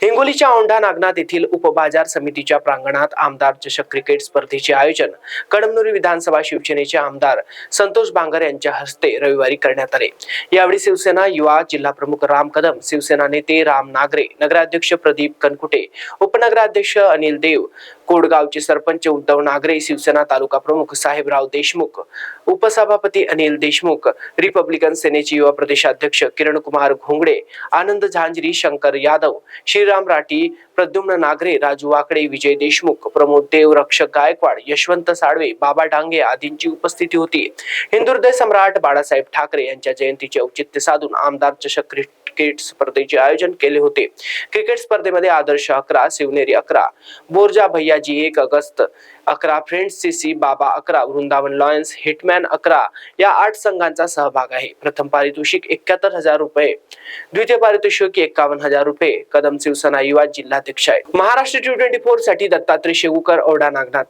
হে हिंगोलीच्या औंढा नागनाथ येथील उपबाजार समितीच्या प्रांगणात आमदार चषक क्रिकेट स्पर्धेचे आयोजन कडमनुरी विधानसभा शिवसेनेचे आमदार संतोष बांगर यांच्या हस्ते रविवारी करण्यात आले. यावेळी शिवसेना युवा जिल्हा प्रमुख राम कदम शिवसेना नेते राम नागरे नगराध्यक्ष प्रदीप कनकुटे उपनगराध्यक्ष अनिल देव कोडगावचे सरपंच उद्धव नागरे शिवसेना तालुका प्रमुख साहेबराव देशमुख उपसभापती अनिल देशमुख रिपब्लिकन सेनेचे युवा प्रदेशाध्यक्ष किरण कुमार घोंगडे आनंद झांजरी शंकर यादव श्रीराम राठी प्रद्युम्न नागरे राजू वाकडे विजय देशमुख प्रमोद देव रक्षक गायकवाड यशवंत साळवे बाबा डांगे आदींची उपस्थिती होती. हिंदुहृदय सम्राट बाळासाहेब ठाकरे यांच्या जयंतीचे औचित्य साधून आमदार चषक क्रिकेट स्पर्धेचे आयोजन केले होते. क्रिकेट स्पर्धेमध्ये आदर्श अकरा शिवनेरी अकरा बोरजा भैयाजी एक अगस्त अकरा फ्रेंड्स सीसी बाबा अकरा वृंदावन लॉयन्स हिटमॅन अकरा या आठ संघांचा सहभाग आहे. प्रथम पारितोषिक एकाहत्तर हजार रुपये द्वितीय पारितोषिक एकावन्न हजार रुपये कदम शिवसेना युवा जिल्हाध्यक्ष आहे महाराष्ट्र टी ट्वेंटी फोरसाठी दत्तात्रय शेगुकर औडा नागनाथ.